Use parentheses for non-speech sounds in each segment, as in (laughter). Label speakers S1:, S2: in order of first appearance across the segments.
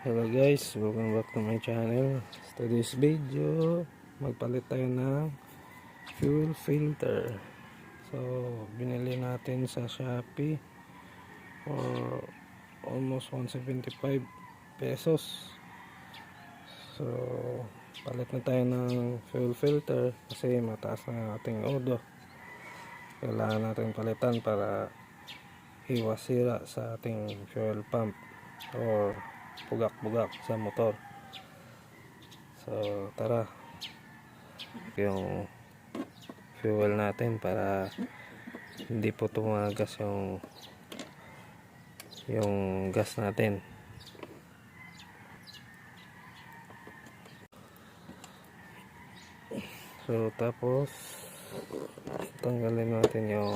S1: Hello guys, welcome back to my channel. Sa today's video, magpalit tayo ng fuel filter. So, binili natin sa Shopee for almost 175 pesos. So, palit na tayo ng fuel filter kasi mataas na ating odo. Kailangan natin palitan para iwas sira sa ating fuel pump or bugak-bugak sa motor. So, tara. Yung fuel natin para hindi po tumagas yung yung gas natin. So, tapos tanggalin natin yung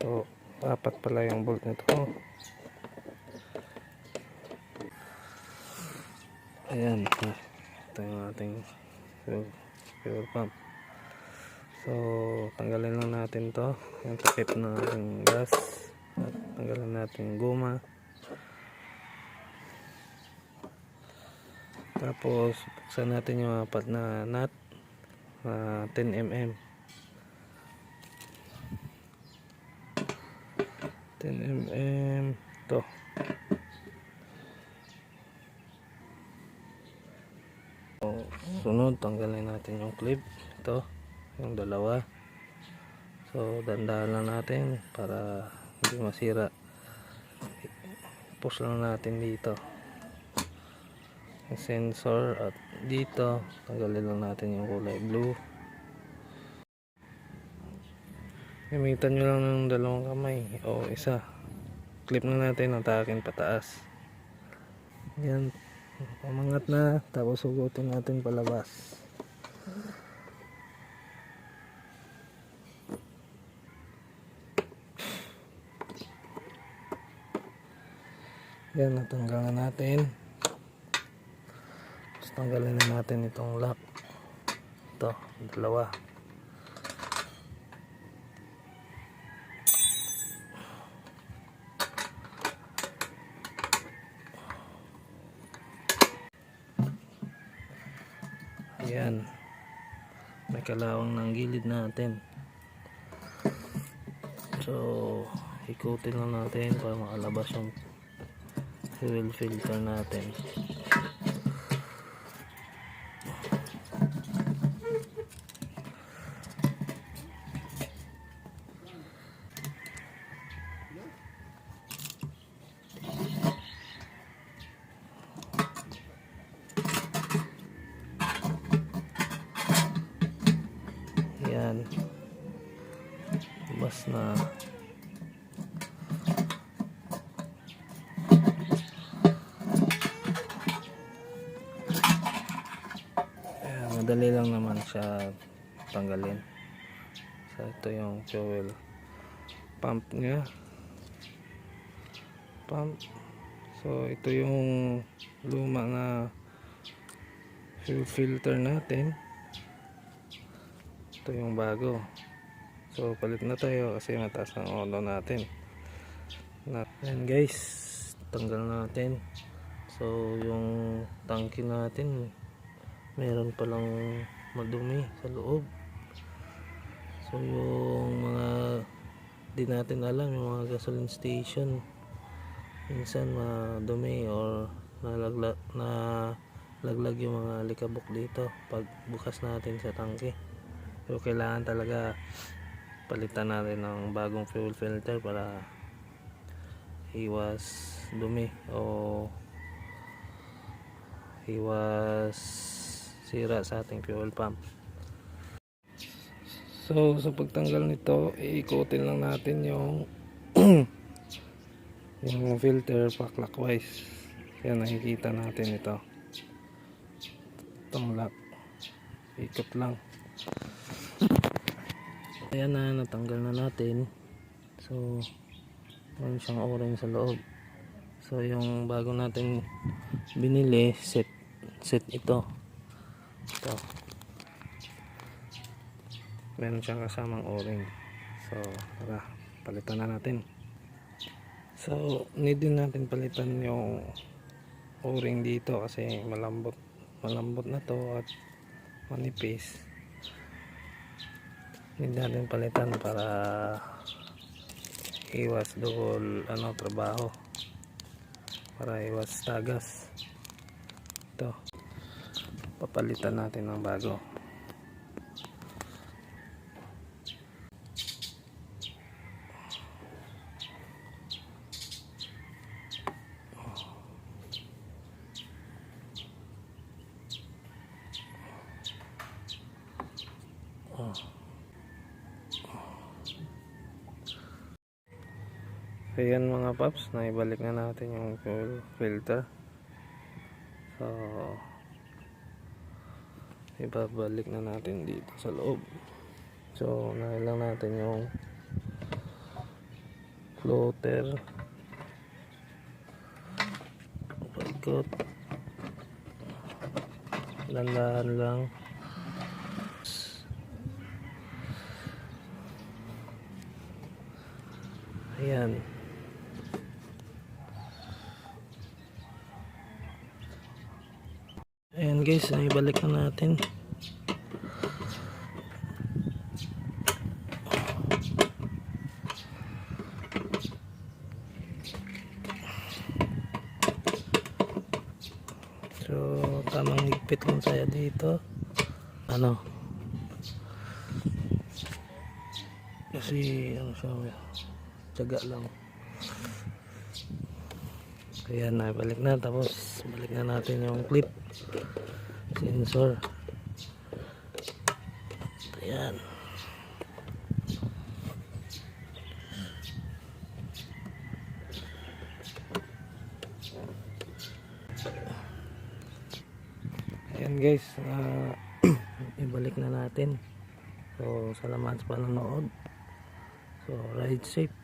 S1: to apat pala yung bolt nito. Ayan. Ito yung ating fuel, pump. So, tanggalin lang natin to. Yung takip na ating gas. At tanggalin natin yung guma. Tapos, buksan natin yung apat na nut. na 10 mm. 10 mm. To. Sunod, tanggalin natin yung clip. Ito, yung dalawa. So, dandahan lang natin para hindi masira. Push lang natin dito. Yung sensor at dito, tanggalin lang natin yung kulay blue. Gamitan nyo lang ng dalawang kamay o isa. Clip na natin ang takin pataas. Yan, Pamangat na, tapos hugutin natin palabas. Yan, natanggal na natin. Tapos tanggalin na natin itong lock. Ito, dalawa. Ayan. May kalawang ng gilid natin. So, ikutin lang natin para makalabas yung fuel filter natin. Na. Ayan, madali lang naman siya tanggalin. So, ito yung fuel pump niya. Pump. So, ito yung luma na fuel filter natin ito yung bago so palit na tayo kasi mataas ang odo natin. Na yan guys. tanggal natin. So yung tangke natin meron palang madumi sa loob. So yung mga di natin alam yung mga gasoline station minsan madumi or nalaglag na laglag yung mga likabok dito pag bukas natin sa tangke. So kailangan talaga palitan natin ng bagong fuel filter para iwas dumi o iwas sira sa ating fuel pump. So sa pagtanggal nito, iikutin lang natin yung (clears throat) yung filter pa clockwise. Yan nakikita natin ito. Itong lock. Ikot lang. Ayan na, natanggal na natin. So, meron siyang o-ring sa loob. So, yung bago natin binili, set, set ito. Ito. Meron siyang kasamang o-ring. So, tara, palitan na natin. So, need din natin palitan yung o-ring dito kasi malambot malambot na to at manipis hindi natin palitan para iwas double ano trabaho. Para iwas tagas. Ito. Papalitan natin ng bago Ayan mga paps, naibalik na natin yung fuel filter. So, ibabalik na natin dito sa loob. So, nailang natin yung floater. Pagkot. Landahan lang. Ayan. Guys, naibalik na natin. So, tamang higpit lang tayo dito. Ano? Kasi, ano siya, tiyaga lang. Kaya nabalik na tapos balik na natin yung clip sensor. Ayan. Ayan guys, ah, (clears throat) ibalik na natin. So, salamat sa panonood. So, ride safe.